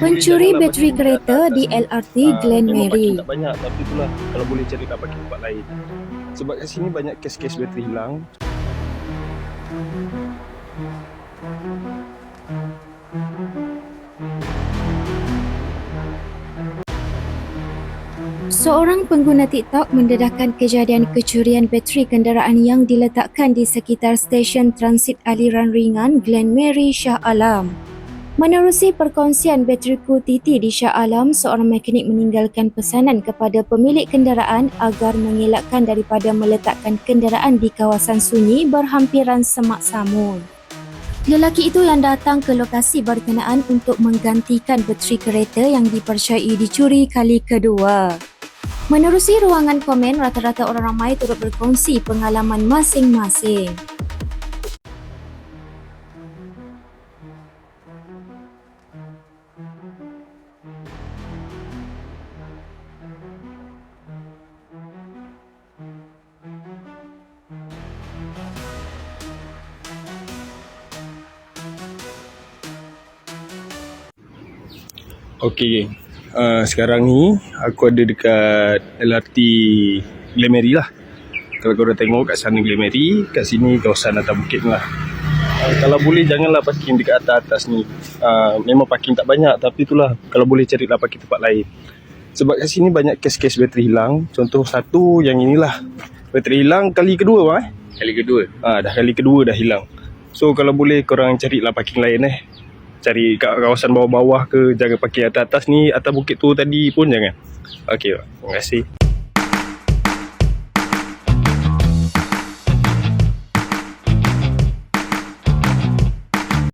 Pencuri bateri kereta di. LRT Ah, Glen Mary. tak banyak tapi itulah kalau boleh cari nak parking tempat lain. Sebab kat sini banyak kes-kes bateri hilang. Seorang pengguna TikTok mendedahkan kejadian kecurian bateri kenderaan yang diletakkan di sekitar stesen transit aliran ringan Glen Mary Shah Alam. Menerusi perkongsian bateriku Titi di Shah Alam, seorang mekanik meninggalkan pesanan kepada pemilik kenderaan agar mengelakkan daripada meletakkan kenderaan di kawasan sunyi berhampiran semak samun. Lelaki itu yang datang ke lokasi berkenaan untuk menggantikan bateri kereta yang dipercayai dicuri kali kedua. Menerusi ruangan komen, rata-rata orang ramai turut berkongsi pengalaman masing-masing. Okey, uh, sekarang ni aku ada dekat LRT Glen Mary lah. Kalau korang tengok kat sana Glen Mary, kat sini kawasan atas bukit lah. Uh, kalau boleh janganlah parking dekat atas-atas ni. Uh, memang parking tak banyak tapi itulah kalau boleh carilah parking tempat lain. Sebab kat sini banyak kes-kes bateri hilang. Contoh satu yang inilah. Bateri hilang kali kedua bang eh. Kali kedua. Ah dah kali kedua dah hilang. So kalau boleh korang carilah parking lain eh. Cari kat kawasan bawah-bawah ke jangan parking atas-atas ni atas bukit tu tadi pun jangan. Okey, terima kasih.